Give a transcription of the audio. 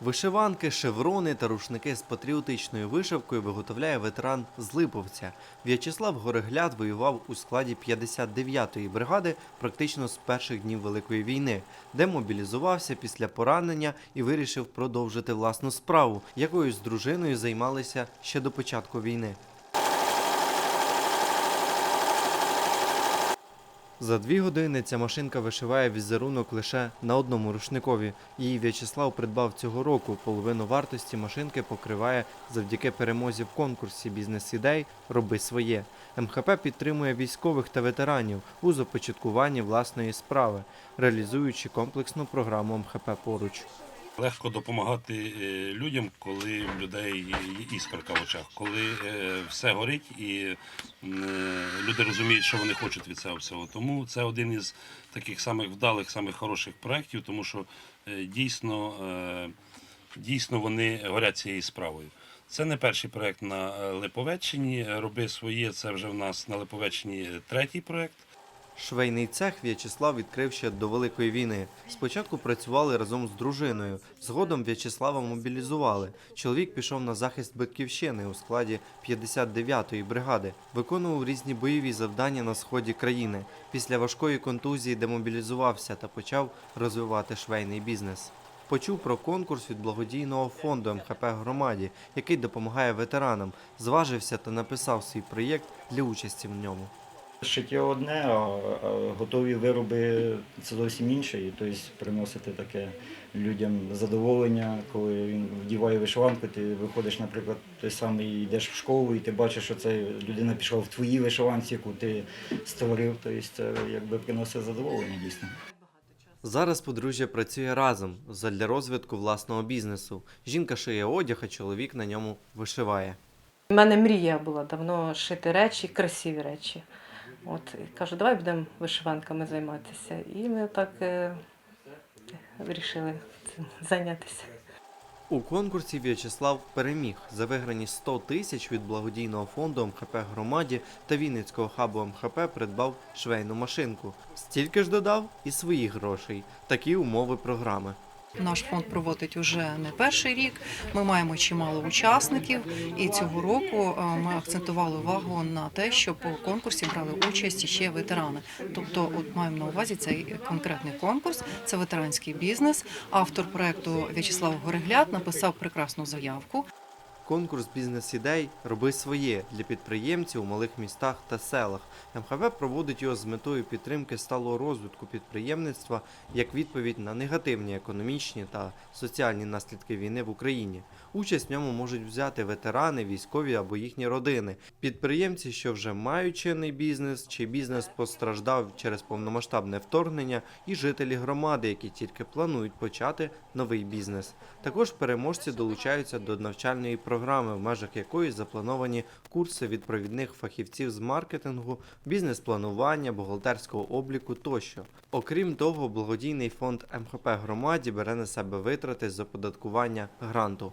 Вишиванки, шеврони та рушники з патріотичною вишивкою виготовляє ветеран з Липовця. В'ячеслав Горегляд воював у складі 59-ї бригади практично з перших днів Великої війни, де мобілізувався після поранення і вирішив продовжити власну справу, якою з дружиною займалися ще до початку війни. За дві години ця машинка вишиває візерунок лише на одному рушникові. Її В'ячеслав придбав цього року. Половину вартості машинки покриває завдяки перемозі в конкурсі бізнес-ідей Роби своє. МХП підтримує військових та ветеранів у започаткуванні власної справи, реалізуючи комплексну програму МХП поруч. Легко допомагати е, людям, коли в людей іскорка в очах, коли е, все горить і е, люди розуміють, що вони хочуть від цього всього. Тому це один із таких самих вдалих, самих хороших проєктів, тому що дійсно, дійсно вони горять цією справою. Це не перший проєкт на Липовеччині. Роби своє. Це вже в нас на Липовеччині третій проєкт. Швейний цех В'ячеслав відкрив ще до Великої війни. Спочатку працювали разом з дружиною. Згодом В'ячеслава мобілізували. Чоловік пішов на захист Батьківщини у складі 59-ї бригади. Виконував різні бойові завдання на сході країни. Після важкої контузії демобілізувався та почав розвивати швейний бізнес. Почув про конкурс від благодійного фонду МХП громаді, який допомагає ветеранам. Зважився та написав свій проєкт для участі в ньому. Шиття одне, а, готові вироби це зовсім інше. І тобто приносити таке людям задоволення, коли він вдіває вишиванку, ти виходиш, наприклад, той самий йдеш в школу, і ти бачиш, що це людина пішла в твоїй вишиванці, яку ти створив. Тобто це якби приносить задоволення дійсно. Зараз подружжя працює разом задля розвитку власного бізнесу. Жінка шиє одяг, а чоловік на ньому вишиває. У мене мрія була давно шити речі, красиві речі. От кажу, давай будемо вишиванками займатися. І ми так е, вирішили цим зайнятися. У конкурсі В'ячеслав переміг за виграні 100 тисяч від благодійного фонду МХП громаді та Вінницького хабу МХП придбав швейну машинку. Стільки ж додав і своїх грошей. Такі умови програми. Наш фонд проводить уже не перший рік. Ми маємо чимало учасників, і цього року е, ми акцентували увагу на те, щоб у конкурсі брали участь ще ветерани. Тобто, от маємо на увазі цей конкретний конкурс. Це ветеранський бізнес. Автор проекту В'ячеслав Горегляд написав прекрасну заявку. Конкурс бізнес-ідей Роби своє для підприємців у малих містах та селах. МХП проводить його з метою підтримки сталого розвитку підприємництва як відповідь на негативні економічні та соціальні наслідки війни в Україні. Участь в ньому можуть взяти ветерани, військові або їхні родини, підприємці, що вже мають чинний бізнес, чи бізнес постраждав через повномасштабне вторгнення, і жителі громади, які тільки планують почати новий бізнес. Також переможці долучаються до навчальної програми, в межах якої заплановані курси від провідних фахівців з маркетингу, бізнес-планування, бухгалтерського обліку тощо. Окрім того, благодійний фонд МХП громаді бере на себе витрати з оподаткування гранту.